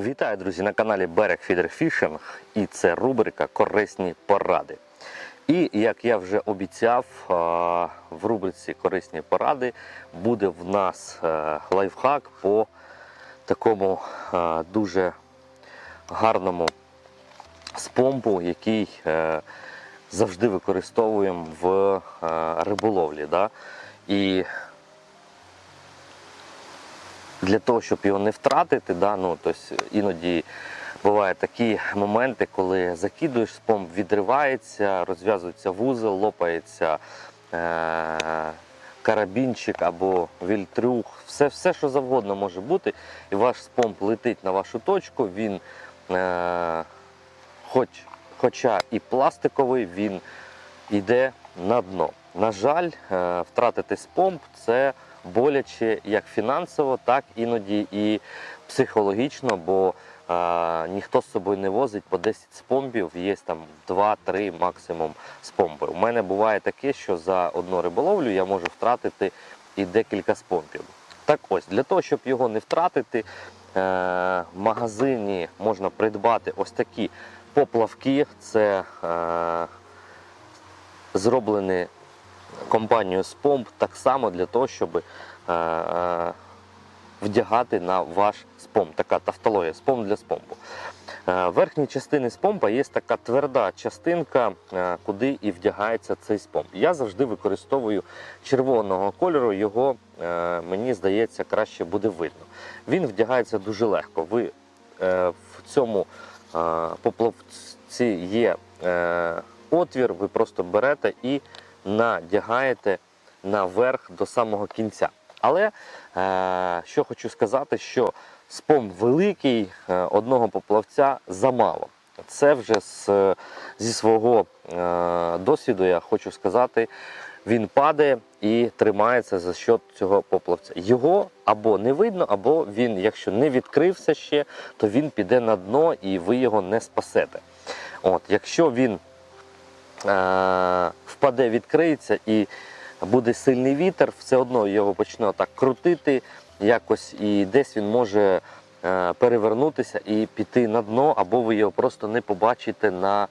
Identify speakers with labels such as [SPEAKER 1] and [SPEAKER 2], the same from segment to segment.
[SPEAKER 1] Вітаю, друзі, на каналі Берег Фідер Фішинг і це рубрика Корисні поради. І як я вже обіцяв, в рубриці Корисні поради буде в нас е, лайфхак по такому е, дуже гарному спомпу, який е, завжди використовуємо в риболовлі. І для того, щоб його не втратити, да, ну, тобто іноді бувають такі моменти, коли закидуєш спомп, відривається, розв'язується вузол, лопається е- карабінчик або вільтрюх, все, все, що завгодно може бути, і ваш спомп летить на вашу точку, він, е- хоч, хоча і пластиковий, він йде на дно. На жаль, е, втратити спомп це боляче як фінансово, так іноді і психологічно, бо е, ніхто з собою не возить по 10 спомбів, є там 2-3 максимум спомби. У мене буває таке, що за одну риболовлю я можу втратити і декілька спомбів. Так ось, для того, щоб його не втратити, е, в магазині можна придбати ось такі поплавки. Це е, зроблені компанією Spomp так само для того, щоб е, е, вдягати на ваш спомп. Така тавтологія, спомп для спомпу. Е, верхній частині спомпа є така тверда частинка, куди і вдягається цей спомп. Я завжди використовую червоного кольору, його, мені здається, краще буде видно. Він вдягається дуже легко. Ви в цьому поплавці є отвір, ви просто берете і надягаєте наверх до самого кінця. Але е, що хочу сказати, що спом великий е, одного поплавця замало. Це вже з, зі свого е, досвіду я хочу сказати, він падає і тримається за счет цього поплавця. Його або не видно, або він, якщо не відкрився ще, то він піде на дно і ви його не спасете. От, якщо він впаде, відкриється і буде сильний вітер, все одно його почне так крутити якось, і десь він може е, перевернутися і піти на дно, або ви його просто не побачите на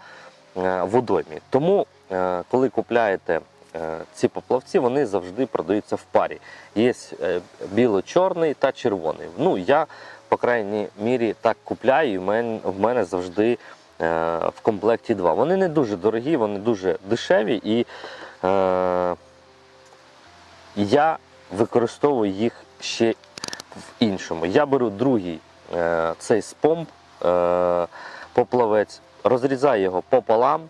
[SPEAKER 1] е, водоймі. Тому, е, коли купляєте е, ці поплавці, вони завжди продаються в парі. Є е, біло-чорний та червоний. Ну, я, по крайній мірі, так купляю, і в мене, завжди е, в комплекті два. Вони не дуже дорогі, вони дуже дешеві і е, я використовую їх ще в іншому. Я беру другий е, цей спомп, е, поплавець, розрізаю його пополам,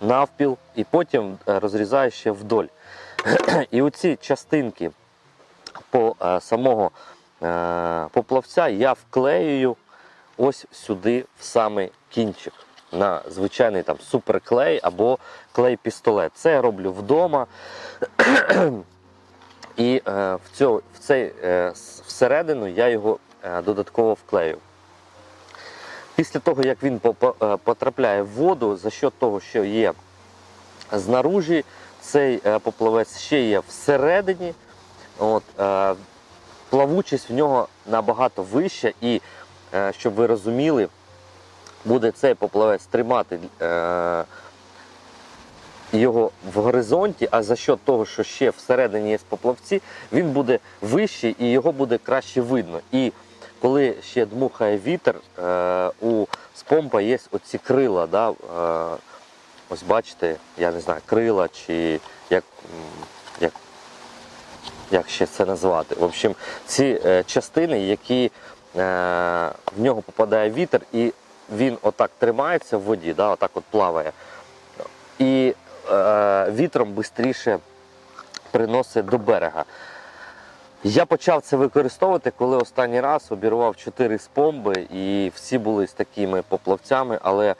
[SPEAKER 1] навпіл, і потім е, розрізаю ще вдоль. І оці частинки по е, самого е, поплавця я вклеюю ось сюди в самий кінчик на звичайний там суперклей або клей-пістолет. Це я роблю вдома. І е, в, цю, в цей е, всередину я його е, додатково вклею. Після того, як він е, потрапляє в воду, за що того, що є знаружі, цей е, поплавець ще є всередині. От, е, плавучість в нього набагато вища, і е, щоб ви розуміли, буде цей поплавець тримати е, його в горизонті, а за що того, що ще всередині є поплавці, він буде вищий і його буде краще видно. І коли ще дмухає вітер, е, у спомпа є оці крила. Да, е, ось бачите, я не знаю, крила чи як, як, як ще це назвати. В общем, ці е, частини, які е, в нього попадає вітер, і він отак тримається в воді, да, отак от плаває. І е, вітром швидше приносить до берега. Я почав це використовувати, коли останній раз обірвав 4 спомби, і всі були з такими поплавцями, але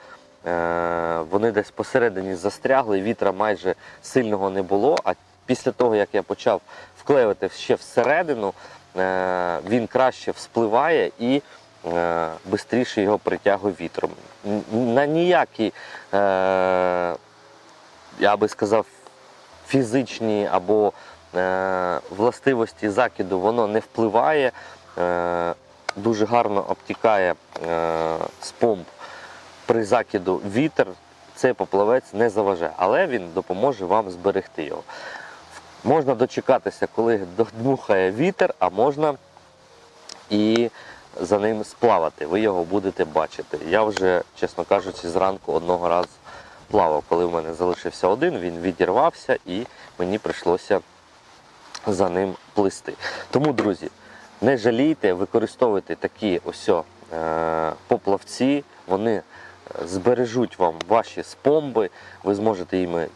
[SPEAKER 1] е, вони десь посередині застрягли, вітра майже сильного не було. А після того, як я почав вклеювати ще всередину, е, він краще вспливає і швидше його притягує вітром. На ніякі, е, я би сказав, фізичні або е, властивості закиду воно не впливає. Е, дуже гарно обтікає е, з помп при закиду вітер, цей поплавець не заважає, але він допоможе вам зберегти його. Можна дочекатися, коли дмухає вітер, а можна і за ним сплавати. Ви його будете бачити. Я вже, чесно кажучи, зранку одного разу плавав, коли в мене залишився один, він відірвався і мені прийшлося за ним плисти. Тому, друзі, не жалійте, використовуйте такі ось е, поплавці, вони е, збережуть вам ваші спомби, ви зможете їми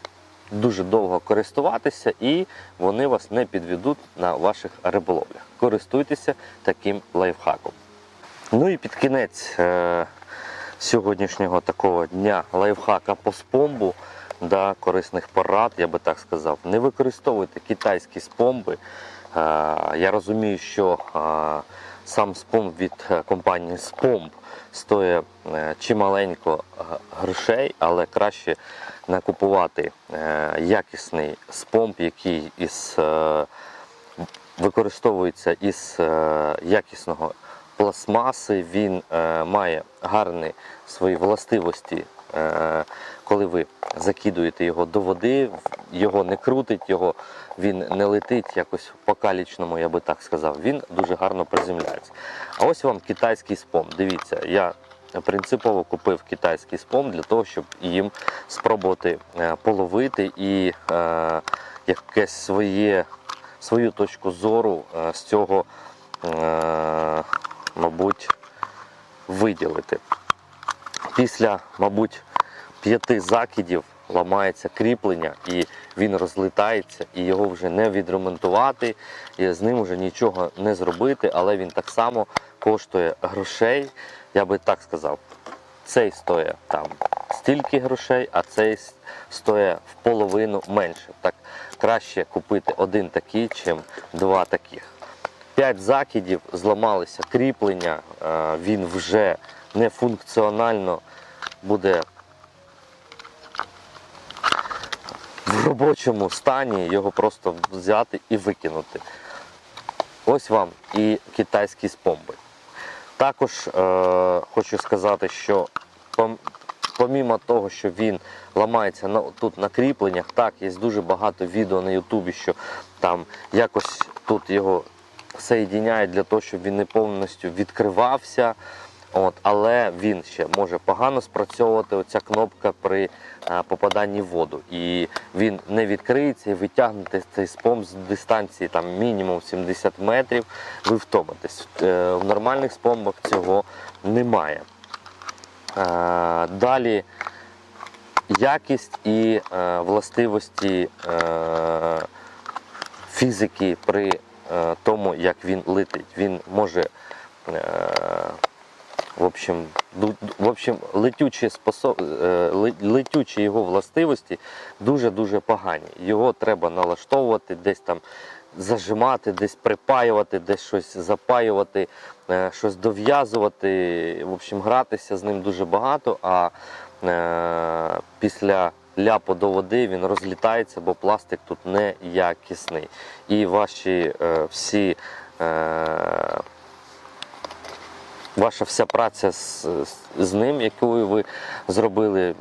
[SPEAKER 1] дуже довго користуватися і вони вас не підведуть на ваших риболовлях. Користуйтеся таким лайфхаком. Ну і під кінець е, сьогоднішнього такого дня лайфхака по спомбу да, корисних порад, я би так сказав. Не використовуйте китайські спомби. Е, я розумію, що е, сам спомб від е, компанії Спомб стоїть е, чималенько е, грошей, але краще накупувати е, якісний спомб, який із, е, використовується із е, якісного пластмаси. Він е, має гарні свої властивості, е, коли ви закидуєте його до води, його не крутить, його він не летить якось по-калічному, я би так сказав. Він дуже гарно приземляється. А ось вам китайський спом. Дивіться, я принципово купив китайський спом для того, щоб їм спробувати е, половити і е, якесь своє, свою точку зору з цього, е, мабуть, виділити. Після, мабуть, п'яти закидів ламається кріплення і він розлітається, і його вже не відремонтувати, і з ним вже нічого не зробити, але він так само коштує грошей. Я би так сказав, цей стоїть там стільки грошей, а цей стоїть в половину менше. Так краще купити один такий, чим два таких. П'ять закидів, зламалися кріплення, е, він вже не функціонально буде в робочому стані, його просто взяти і викинути. Ось вам і китайські спомби. Також е, хочу сказати, що пом- помімо того, що він ламається на, тут на кріпленнях, так, є дуже багато відео на Ютубі, що там якось тут його соєдиняють для того, щоб він не повністю відкривався. От, але він ще може погано спрацьовувати оця кнопка при е, попаданні в воду. І він не відкриється і витягнете цей спом з дистанції там, мінімум 70 метрів, ви втомитесь. Е, в нормальних спомбах цього немає. Е, далі якість і е, властивості е, фізики при тому, як він летить. Він може е, в общем, в общем, летючі, способ... е, летючі його властивості дуже-дуже погані. Його треба налаштовувати, десь там зажимати, десь припаювати, десь щось запаювати, е, щось дов'язувати. В общем, гратися з ним дуже багато, а е, після ляпу до води він розлітається, бо пластик тут не якісний. І ваші е, всі. Е, ваша вся праця з, з- ним, яку ви зробили,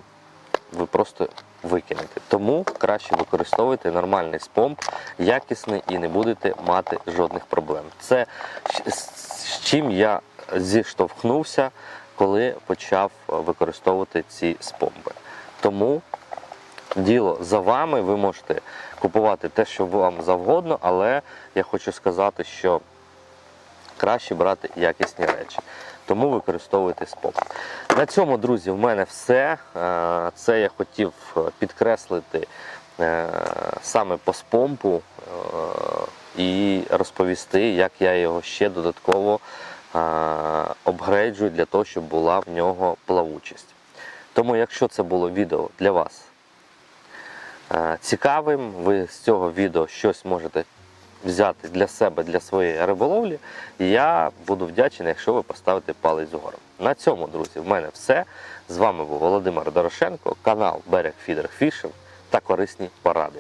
[SPEAKER 1] ви просто викинете. Тому краще використовуйте нормальний спомб, якісний і не будете мати жодних проблем. Це з з чим я зіштовхнувся, коли почав використовувати ці спомби. Тому діло за вами, ви можете купувати те, що вам завгодно, але я хочу сказати, що краще брати якісні речі. Тому використовуйте споп. На цьому, друзі, в мене все. Е, Це я хотів е, підкреслити е, саме по спомпу і розповісти, як я його ще додатково обгрейджую для того, щоб була в нього плавучість. Тому, якщо це було відео для вас цікавим, ви з цього відео щось можете взяти для себе, для своєї риболовлі, я буду вдячний, якщо ви поставите палець згору. На цьому, друзі, в мене все. З вами був Володимир Дорошенко, канал Берег Фідер Фішинг та корисні поради.